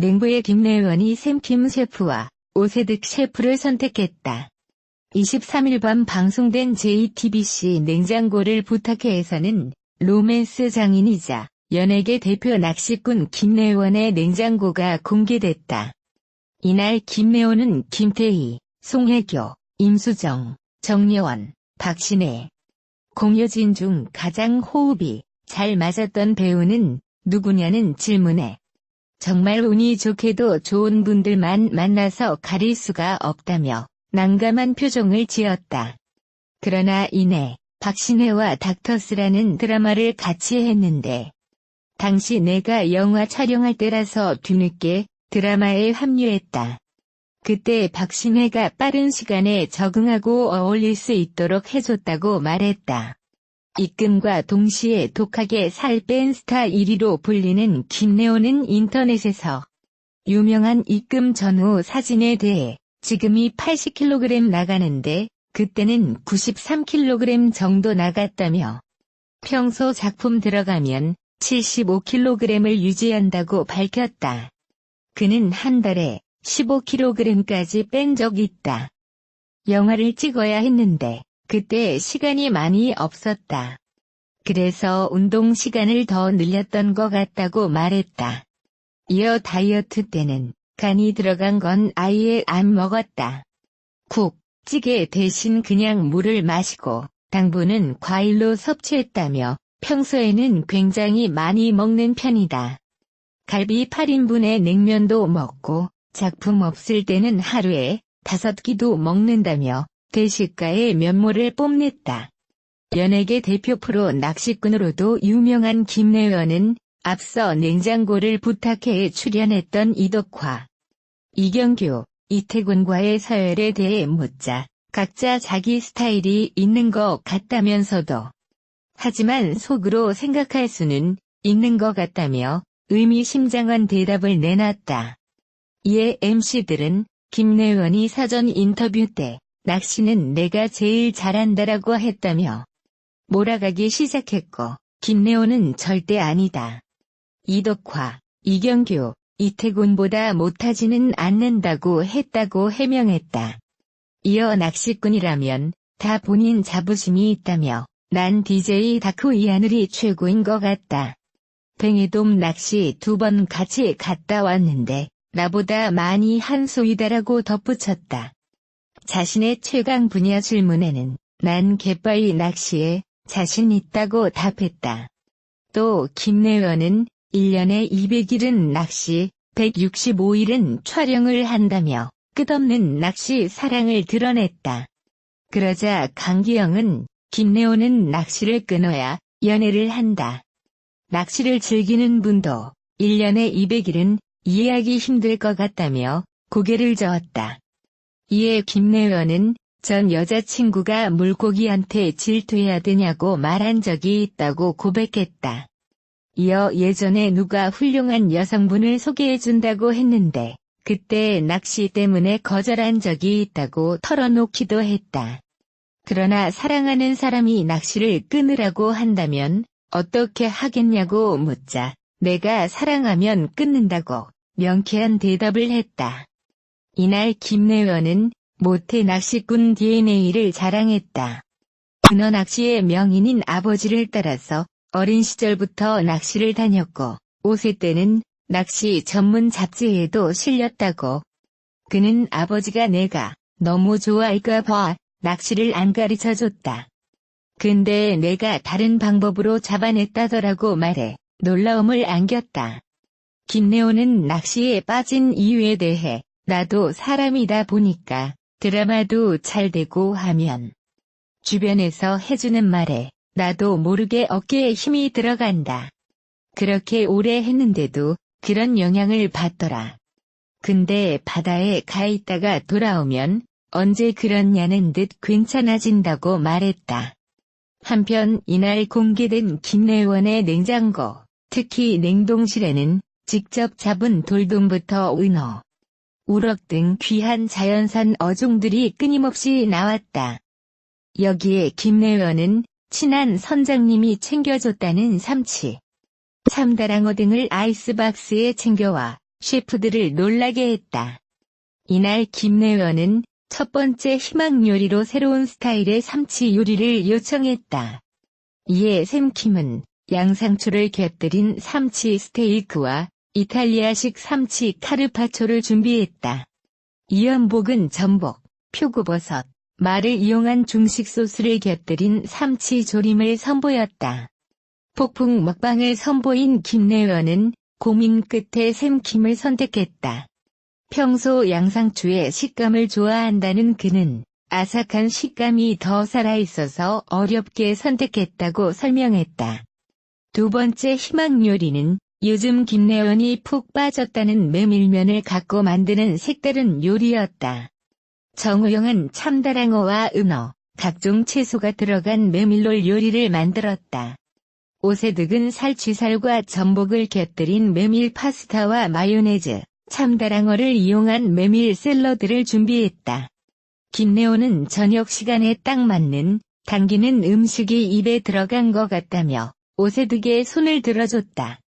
냉부의 김래원이 샘킴 셰프와 오세득 셰프를 선택했다. 23일 밤 방송된 JTBC 냉장고를 부탁해에서는 로맨스 장인이자 연예계 대표 낚시꾼 김래원의 냉장고가 공개됐다. 이날 김래원은 김태희, 송혜교, 임수정, 정여원, 박신혜, 공효진 중 가장 호흡이 잘 맞았던 배우는 누구냐는 질문에 정말 운이 좋게도 좋은 분들만 만나서 가릴 수가 없다며 난감한 표정을 지었다. 그러나 이내 박신혜와 닥터스라는 드라마를 같이 했는데 당시 내가 영화 촬영할 때라서 뒤늦게 드라마에 합류했다. 그때 박신혜가 빠른 시간에 적응하고 어울릴 수 있도록 해줬다고 말했다. 입금과 동시에 독하게 살 뺀 스타 1위로 불리는 김래호는 인터넷에서 유명한 입금 전후 사진에 대해 지금이 80kg 나가는데 그때는 93kg 정도 나갔다며 평소 작품 들어가면 75kg을 유지한다고 밝혔다. 그는 한 달에 15kg까지 뺀 적 있다. 영화를 찍어야 했는데 그때 시간이 많이 없었다. 그래서 운동 시간을 더 늘렸던 것 같다고 말했다. 이어 다이어트 때는 간이 들어간 건 아예 안 먹었다. 국, 찌개 대신 그냥 물을 마시고 당분은 과일로 섭취했다며 평소에는 굉장히 많이 먹는 편이다. 갈비 8인분의 냉면도 먹고 작품 없을 때는 하루에 다섯 끼도 먹는다며 대식가의 면모를 뽐냈다. 연예계 대표 프로 낚시꾼으로도 유명한 김래원은 앞서 냉장고를 부탁해 출연했던 이덕화, 이경규, 이태곤과의 서열에 대해 묻자 각자 자기 스타일이 있는 것 같다면서도 하지만 속으로 생각할 수는 있는 것 같다며 의미심장한 대답을 내놨다. 이에 MC들은 김래원이 사전 인터뷰 때 낚시는 내가 제일 잘한다라고 했다며 몰아가기 시작했고 김래원은 절대 아니다. 이덕화, 이경규, 이태곤보다 못하지는 않는다고 했다고 해명했다. 이어 낚시꾼이라면 다 본인 자부심이 있다며 난 DJ 다크 이하늘이 최고인 것 같다. 뱅에돔 낚시 두 번 같이 갔다 왔는데 나보다 많이 한 소이다라고 덧붙였다. 자신의 최강 분야 질문에는 난 갯바위 낚시에 자신 있다고 답했다. 또 김래원은 1년에 200일은 낚시, 165일은 촬영을 한다며 끝없는 낚시 사랑을 드러냈다. 그러자 강기영은 김래호는 낚시를 끊어야 연애를 한다. 낚시를 즐기는 분도 1년에 200일은 이해하기 힘들 것 같다며 고개를 저었다. 이에 김래원은 전 여자친구가 물고기한테 질투해야 되냐고 말한 적이 있다고 고백했다. 이어 예전에 누가 훌륭한 여성분을 소개해준다고 했는데 그때 낚시 때문에 거절한 적이 있다고 털어놓기도 했다. 그러나 사랑하는 사람이 낚시를 끊으라고 한다면 어떻게 하겠냐고 묻자 내가 사랑하면 끊는다고 명쾌한 대답을 했다. 이날 김래원은 모태 낚시꾼 DNA를 자랑했다. 은어 낚시의 명인인 아버지를 따라서 어린 시절부터 낚시를 다녔고 5세 때는 낚시 전문 잡지에도 실렸다고. 그는 아버지가 내가 너무 좋아할까 봐 낚시를 안 가르쳐 줬다. 근데 내가 다른 방법으로 잡아냈다더라고 말해 놀라움을 안겼다. 김래호는 낚시에 빠진 이유에 대해 나도 사람이다 보니까 드라마도 잘 되고 하면 주변에서 해주는 말에 나도 모르게 어깨에 힘이 들어간다. 그렇게 오래 했는데도 그런 영향을 받더라. 근데 바다에 가 있다가 돌아오면 언제 그렇냐는 듯 괜찮아진다고 말했다. 한편 이날 공개된 김래원의 냉장고, 특히 냉동실에는 직접 잡은 돌돔부터 은어, 우럭 등 귀한 자연산 어종들이 끊임없이 나왔다. 여기에 김래원은 친한 선장님이 챙겨줬다는 삼치, 참다랑어 등을 아이스박스에 챙겨와 셰프들을 놀라게 했다. 이날 김내원은 첫 번째 희망 요리로 새로운 스타일의 삼치 요리를 요청했다. 이에 샘킴은 양상추를 곁들인 삼치 스테이크와 이탈리아식 삼치 카르파초를 준비했다. 이연복은 전복, 표고버섯, 말을 이용한 중식 소스를 곁들인 삼치 조림을 선보였다. 폭풍 먹방을 선보인 김내원은 고민 끝에 샘킴을 선택했다. 평소 양상추의 식감을 좋아한다는 그는 아삭한 식감이 더 살아있어서 어렵게 선택했다고 설명했다. 두 번째 희망 요리는 요즘 김내원이 푹 빠졌다는 메밀면을 갖고 만드는 색다른 요리였다. 정우영은 참다랑어와 은어, 각종 채소가 들어간 메밀롤 요리를 만들었다. 오세득은 살치살과 전복을 곁들인 메밀 파스타와 마요네즈, 참다랑어를 이용한 메밀 샐러드를 준비했다. 김내호는 저녁 시간에 딱 맞는 당기는 음식이 입에 들어간 것 같다며 오세득의 손을 들어줬다.